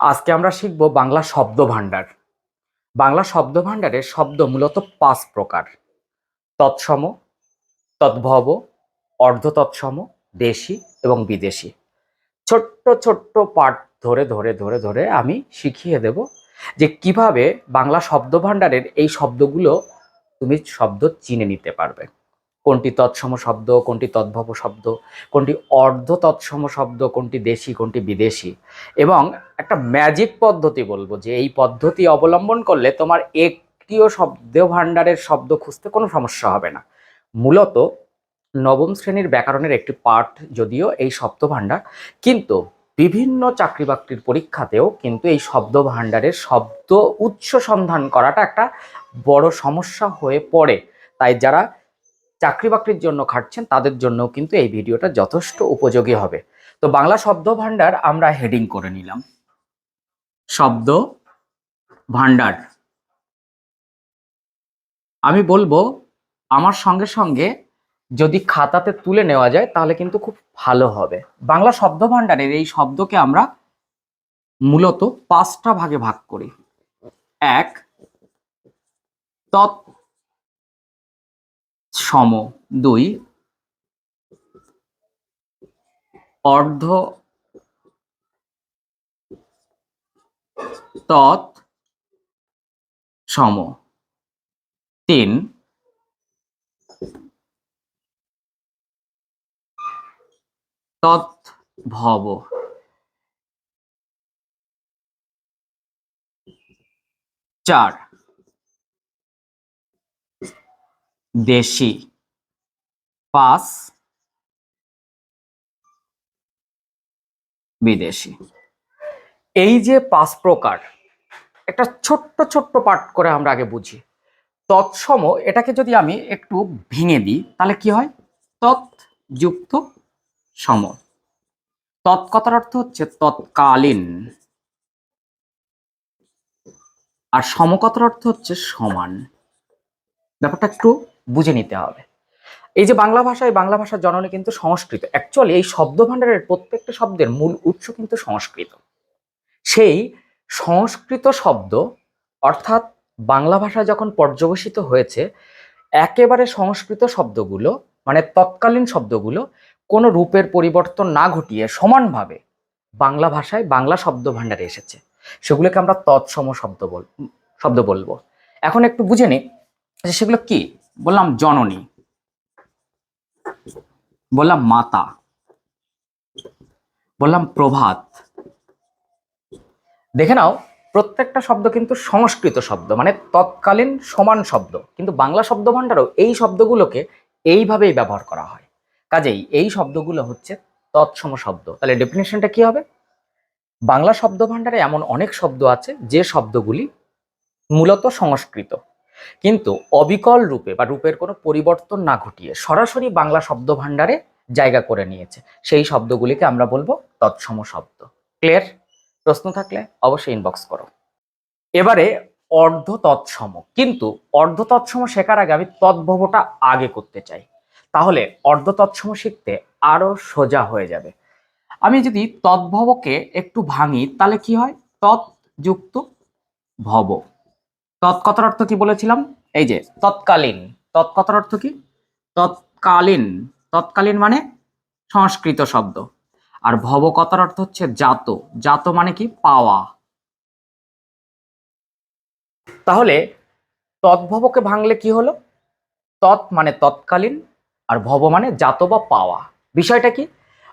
আজকে আমরা শিখব বাংলা শব্দ ভাণ্ডার বাংলা শব্দ ভাণ্ডারের শব্দ মূলত পাঁচ প্রকার। তৎসম, তদ্ভব অর্ধ তৎসম দেশি এবং বিদেশি। ছোট্ট ছোট্ট পাঠ ধরে ধরে ধরে ধরে আমি শিখিয়ে দেব যে কীভাবে বাংলা শব্দ ভাণ্ডারের এই শব্দগুলো তুমি শব্দ চিনে নিতে পারবে। কোনটি তৎসম শব্দ, কোনটি তদ্ভব শব্দ, কোনটি অর্ধ তৎসম শব্দ, কোনটি দেশি, কোনটি বিদেশি। এবং একটা ম্যাজিক পদ্ধতি বলব যে এই পদ্ধতি অবলম্বন করলে তোমার একটিও শব্দ ভাণ্ডারের শব্দ খুঁজতে কোনো সমস্যা হবে না। মূলত নবম শ্রেণির ব্যাকরণের একটি পাঠ যদিও এই শব্দ ভাণ্ডার কিন্তু বিভিন্ন চাকরি বাকরির পরীক্ষাতেও কিন্তু এই শব্দ ভাণ্ডারের শব্দ উৎস সন্ধান করাটা একটা বড় সমস্যা হয়ে পড়ে। তাই যারা চাকরি বাকরির জন্য খাটছেন, তাদের জন্য কিন্তু এই ভিডিওটা যথেষ্ট উপযোগী হবে। তো বাংলা শব্দ ভাণ্ডার আমরা হেডিং করে নিলাম। শব্দ ভাণ্ডার। আমি বলব, আমার সঙ্গে সঙ্গে যদি খাতাতে তুলে নেওয়া যায়, তাহলে কিন্তু খুব ভালো হবে। বাংলা শব্দ ভাণ্ডারের এই শব্দকে আমরা মূলত পাঁচটা ভাগে ভাগ করি। এক তৎ সম দুই অর্ধ তৎ সম তিন তৎভব চার দেশি। পাঁচ, বিদেশি। এই যে পাঁচ প্রকার, একটা ছোট্ট ছোট্ট পাঠ করে আমরা আগে বুঝি। তৎসম, এটাকে যদি আমি একটু ভেঙে দিই, তাহলে কি হয়? তৎ যুক্ত সম। তৎকতার অর্থ হচ্ছে তৎকালীন। আর সমকতার অর্থ হচ্ছে সমান। ব্যাপারটা একটু বুঝে নিতে হবে। এই যে বাংলা ভাষায় বাংলা ভাষার জননী কিন্তু সংস্কৃত। অ্যাকচুয়ালি এই শব্দ ভাণ্ডারের প্রত্যেকটা শব্দের মূল উৎস কিন্তু সংস্কৃত। সেই সংস্কৃত শব্দ, অর্থাৎ বাংলা ভাষা যখন পর্যবসিত হয়েছে, একেবারে সংস্কৃত শব্দগুলো মানে তৎকালীন শব্দগুলো, কোনো রূপের পরিবর্তন না ঘটিয়ে সমানভাবে বাংলা ভাষায় বাংলা শব্দ ভাণ্ডারে এসেছে। সেগুলোকে আমরা তৎসম শব্দ বল শব্দ বলব। এখন একটু বুঝে নিই যে সেগুলো কি? বললাম জননী, বললাম মাতা, বললাম প্রভাত। দেখে নাও, প্রত্যেকটা শব্দ কিন্তু সংস্কৃত শব্দ মানে তৎকালীন সমান শব্দ। কিন্তু বাংলা শব্দ ভাণ্ডারও এই শব্দগুলোকে এইভাবেই ব্যবহার করা হয়। কাজেই এই শব্দগুলো হচ্ছে তৎসম শব্দ। তাহলে ডেফিনেশনটা কি হবে? বাংলা শব্দ ভাণ্ডারে এমন অনেক শব্দ আছে যে শব্দগুলি মূলত সংস্কৃত। কিন্তু অবিকল রূপে বা রূপের কোনো পরিবর্তন না ঘটিয়ে সরাসরি বাংলা শব্দ ভাণ্ডারে জায়গা করে নিয়েছে। সেই শব্দগুলিকে আমরা বলব তৎসম শব্দ। ক্লিয়ার? প্রশ্ন থাকলে অবশ্যই ইনবক্স করো। এবারে অর্ধ তৎসম কিন্তু অর্ধ তৎসম শেখার আগে আমি তদ্ভবটা আগে করতে চাই। তাহলে অর্ধ তৎসম শিখতে আরও সোজা হয়ে যাবে। আমি যদি তদ্ভবকে একটু ভাঙি, তাহলে কি হয়? তৎ যুক্ত ভব। তৎকতার অর্থ কি বলেছিলাম? এই যে, তৎকালীন। তৎকতার অর্থ কি? তৎকালীন। তৎকালীন মানে সংস্কৃত শব্দ। আর ভবকতার অর্থ হচ্ছে জাত। জাত মানে কি? পাওয়া। তাহলে তদ্ভবকে ভাঙলে কি হলো? তৎ মানে তৎকালীন, আর ভব মানে জাত বা পাওয়া। বিষয়টা কি?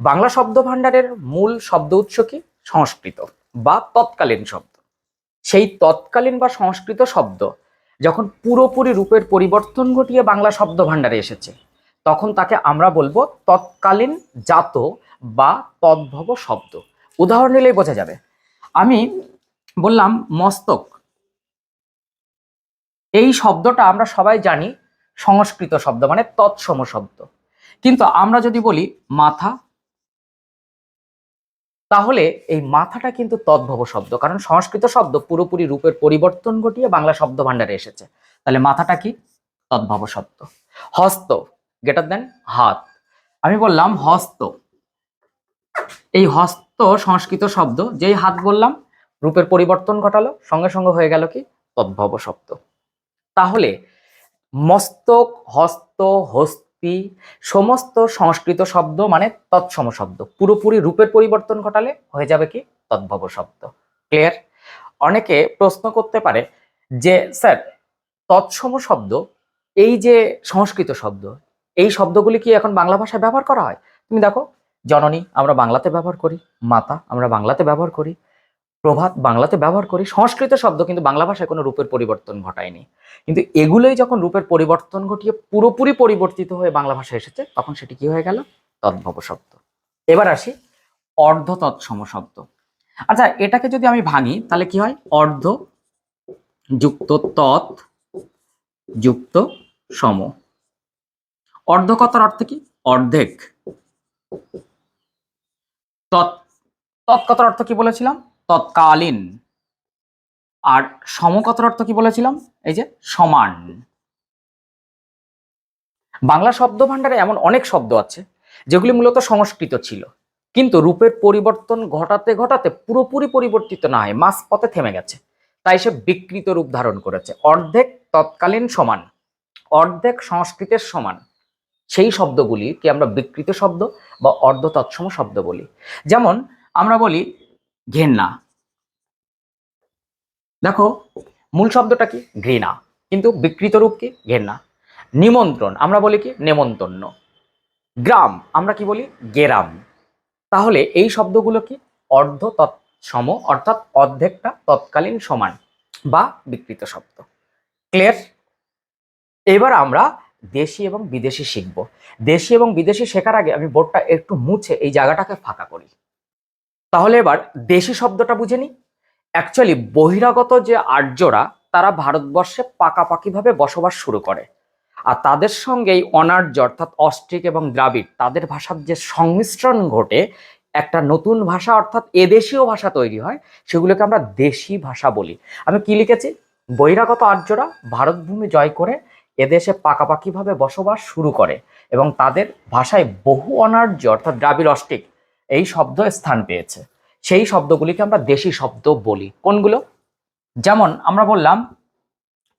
বাংলা শব্দ ভাণ্ডারের মূল শব্দ উৎস কি? সংস্কৃত, বা তৎকালীন শব্দ। সেই তৎকালীন বা সংস্কৃত শব্দ যখন পুরোপুরি রূপের পরিবর্তন ঘটিয়ে বাংলা শব্দ ভাণ্ডারে এসেছে, তখন তাকে আমরা বলব তৎকালীন জাত বা তদ্ভব শব্দ। উদাহরণ নিলেই বোঝা যাবে। আমি বললাম মস্তক। এই শব্দটা আমরা সবাই জানি সংস্কৃত শব্দ মানে তৎসম শব্দ। কিন্তু আমরা যদি বলি মাথা তাহলে এই মাথাটা কিন্তু তদ্ভব শব্দ, কারণ সংস্কৃত শব্দ পুরোপুরি রূপের পরিবর্তন ঘটিয়ে বাংলা শব্দ ভাণ্ডারে এসেছে। তাহলে মাথাটা কি? তদ্ভব শব্দ। হস্ত গেটার দেন হাত। আমি বললাম হস্ত। এই হস্ত সংস্কৃত শব্দ, যেই হাত বললাম, রূপের পরিবর্তন ঘটালো, সঙ্গে সঙ্গে হয়ে গেল কি? তদ্ভব শব্দ। তাহলে মস্তক, হস্ত, হস্তি সমস্ত সংস্কৃত শব্দ মানে তৎসম শব্দ। পুরোপুরি রূপের পরিবর্তন ঘটালে হয়ে যাবে কি? তদ্ভব শব্দ। ক্লিয়ার অনেকে প্রশ্ন করতে পারে যে, স্যার, তৎসম শব্দ, এই যে সংস্কৃত শব্দ, এই শব্দগুলি কি এখন বাংলা ভাষায় ব্যবহার করা হয়? তুমি দেখো, জননী, আমরা বাংলাতে ব্যবহার করি, মাতা, আমরা বাংলাতে ব্যবহার করি। প্রভাত বাংলাতে ব্যবহার করি, সংস্কৃত শব্দ কিন্তু বাংলা ভাষায় কোনো রূপের পরিবর্তন ঘটায়নি। কিন্তু এগুলোই যখন রূপের পরিবর্তন ঘটিয়ে পুরোপুরি পরিবর্তিত হয়ে বাংলা ভাষায় এসেছে, তখন সেটি কি হয়ে গেল? তদ্ভব শব্দ। এবার আসি অর্ধ তৎসম শব্দ। আচ্ছা এটাকে যদি আমি ভাঙি, তাহলে কি হয়? অর্ধ যুক্ত তৎ যুক্ত সম। অর্ধ কথার অর্থ কি? অর্ধেক। তৎ তৎকথার অর্থ কি বলেছিলাম? তৎকালীন। আর সমকথার অর্থ কি বলেছিলাম? এই যে সমান। বাংলা শব্দ ভাণ্ডারে এমন অনেক শব্দ আছে, যেগুলি মূলত সংস্কৃত ছিল। কিন্তু রূপের পরিবর্তন ঘটাতে ঘটাতে পুরোপুরি পরিবর্তিত না হয় মাস পথে থেমে গেছে। তাই সে বিকৃত রূপ ধারণ করেছে। অর্ধেক তৎকালীন সমান, অর্ধেক সংস্কৃতের সমান। সেই শব্দগুলি কি আমরা বিকৃত শব্দ বা অর্ধ তৎসম শব্দ বলি। যেমন আমরা বলি ঘেন্না। দেখো, মূল শব্দটা কি? ঘৃণা। কিন্তু বিকৃত রূপ কি? ঘেন্না। নিমন্ত্রণ, আমরা বলি কি? নেমন্তন্ন। গ্রাম, আমরা কি বলি? গেরাম। তাহলে এই শব্দগুলো কি? অর্ধ তৎসম অর্থাৎ অর্ধেকটা তৎকালীন সমান বা বিকৃত শব্দ। ক্লিয়ার? এবার আমরা দেশি এবং বিদেশি শিখব। দেশি এবং বিদেশি শেখার আগে আমি বোর্ডটা একটু মুছে এই জায়গাটাকে ফাঁকা করি। তাহলে এবার দেশি শব্দটা বুঝে নি অ্যাকচুয়ালি বহিরাগত যে আর্যরা, তারা ভারতবর্ষে পাকাপাকিভাবে বসবাস শুরু করে। আর তাদের সঙ্গে এই অনার্য অর্থাৎ অস্ট্রিক এবং দ্রাবিড়, তাদের ভাষার যে সংমিশ্রণ ঘটে, একটা নতুন ভাষা অর্থাৎ এদেশীয় ভাষা তৈরি হয়, সেগুলোকে আমরা দেশি ভাষা বলি। আমি কি লিখেছি? বহিরাগত আর্যরা ভারতভূমি জয় করে এদেশে পাকাপাকিভাবে বসবাস শুরু করে এবং তাদের ভাষায় বহু অনার্য অর্থাৎ দ্রাবিড় অস্ট্রিক এই শব্দ স্থান পেয়েছে। সেই শব্দগুলিকে আমরা দেশি শব্দ বলি। কোনগুলো? যেমন আমরা বললাম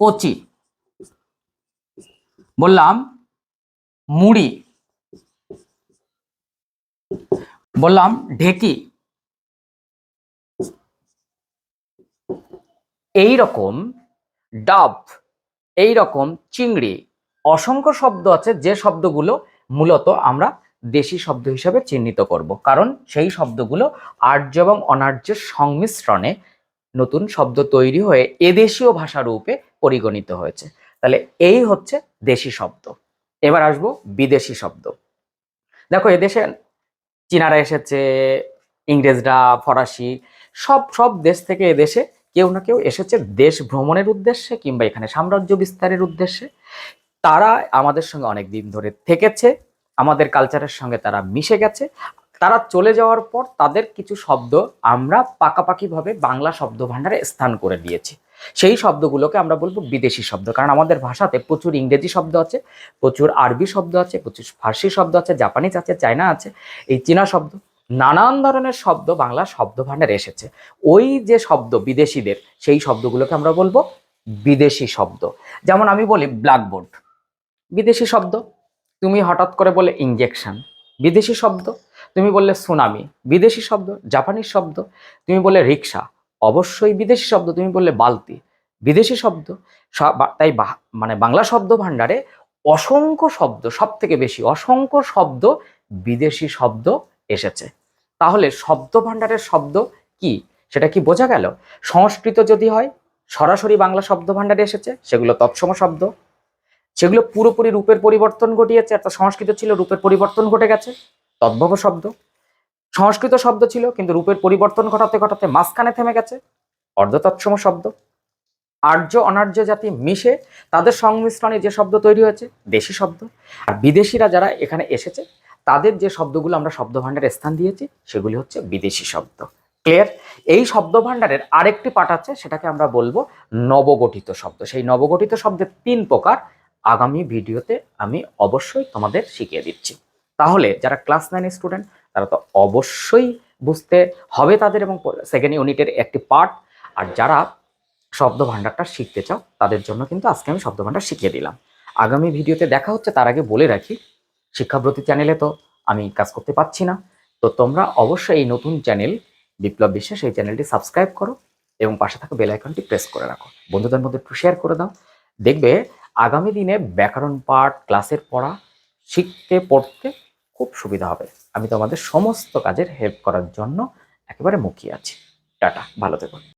কচি, বললাম মুড়ি, বললাম ঢেকি। এই রকম ডাব এই রকম চিংড়ি, অসংখ্য শব্দ আছে যে শব্দগুলো মূলত আমরা দেশি শব্দ হিসাবে চিহ্নিত করব। কারণ সেই শব্দগুলো আর্য এবং অনার্যের সংমিশ্রণে নতুন শব্দ তৈরি হয়ে এদেশীয় ভাষা রূপে পরিগণিত হয়েছে। তাহলে এই হচ্ছে দেশি শব্দ। এবার আসব বিদেশি শব্দ। দেখো এদেশে চীনারা এসেছে, ইংরেজরা, ফরাসি, সব সব দেশ থেকে এদেশে কেউ না কেউ এসেছে দেশ ভ্রমণের উদ্দেশ্যে কিংবা এখানে সাম্রাজ্য বিস্তারের উদ্দেশ্যে। তারা আমাদের সঙ্গে অনেক দিন ধরে থেকেছে। আমাদের কালচারের সঙ্গে তারা মিশে গেছে। তারা চলে যাওয়ার পর তাদের কিছু শব্দ আমরা পাকাপাকিভাবে বাংলা শব্দ ভাণ্ডারে স্থান করে দিয়েছি। সেই শব্দগুলোকে আমরা বলব বিদেশি শব্দ, কারণ আমাদের ভাষাতে প্রচুর ইংরেজি শব্দ আছে, প্রচুর আরবি শব্দ আছে, প্রচুর ফার্সি শব্দ আছে, জাপানিজ আছে, চায়না আছে, এই চীনা শব্দ, নানান ধরনের শব্দ বাংলা শব্দ ভাণ্ডারে এসেছে। ওই যে শব্দ বিদেশিদের, সেই শব্দগুলোকে আমরা বলব বিদেশি শব্দ। যেমন আমি বলি ব্ল্যাকবোর্ড বিদেশি শব্দ তুমি হঠাৎ করে বলে ইঞ্জেকশন বিদেশি শব্দ, তুমি বললে সুনামি বিদেশি শব্দ জাপানিজ শব্দ, তুমি বললে রিক্সা অবশ্যই বিদেশি শব্দ, তুমি বললে বালতি, বিদেশি শব্দ তাই মানে বাংলা শব্দ ভাণ্ডারে অসংখ্য শব্দ সব থেকে বেশি অসংখ্য শব্দ বিদেশি শব্দ এসেছে। তাহলে শব্দ ভাণ্ডারের শব্দ কি? সেটা কি বোঝা গেল? সংস্কৃত যদি হয়, সরাসরি বাংলা শব্দ ভাণ্ডারে এসেছে, সেগুলো তৎসম শব্দ সেগুলো পুরোপুরি রূপের পরিবর্তন ঘটিয়েছে, একটা সংস্কৃত ছিল, রূপের পরিবর্তন ঘটে গেছে, তদ্ভব শব্দ। সংস্কৃত শব্দ ছিল, কিন্তু রূপের পরিবর্তন ঘটাতে ঘটাতে মাঝখানে থেমে গেছে, অর্ধতৎসম শব্দ। আর্য অনার্য জাতি মিশে তাদের সংমিশ্রণে যে শব্দ তৈরি হয়েছে, দেশি শব্দ। আর বিদেশিরা যারা এখানে এসেছে, তাদের যে শব্দগুলো আমরা শব্দ ভাণ্ডারে স্থান দিয়েছি, সেগুলি হচ্ছে বিদেশি শব্দ। ক্লিয়ার? এই শব্দ ভাণ্ডারের আরেকটি পাঠ আছে, সেটাকে আমরা বলব নবগঠিত শব্দ। সেই নবগঠিত শব্দের তিন প্রকার আগামী ভিডিওতে আমি অবশ্যই তোমাদের শিখিয়ে দিচ্ছি। তাহলে যারা ক্লাস নাইনের স্টুডেন্ট, তারা তো অবশ্যই বুঝতে হবে তাদের এবং সেকেন্ড ইউনিটের একটি পার্ট আর যারা শব্দ ভাণ্ডারটা শিখতে চাও, তাদের জন্য কিন্তু আজকে আমি শব্দ ভাণ্ডার শিখিয়ে দিলাম। আগামী ভিডিওতে দেখা হচ্ছে, তার আগে বলে রাখি শিক্ষাব্রতী চ্যানেলে তো আমি কাজ করতে পারছি না। তো তোমরা অবশ্যই এই নতুন চ্যানেল বিপ্লব বিশ্বাস, এই চ্যানেলটি সাবস্ক্রাইব করো এবং পাশে থাকা বেল আইকনটি প্রেস করে রাখো। বন্ধুদের মধ্যে একটু শেয়ার করে দাও। দেখবে আগামী দিনে ব্যাকরণ পাঠ, ক্লাসের পড়া শিখতে, পড়তে খুব সুবিধা হবে। আমি তোমাদের সমস্ত কাজের হেল্প করার জন্য একেবারে মুখিয়ে আছি। টাটা, ভালো থেকো।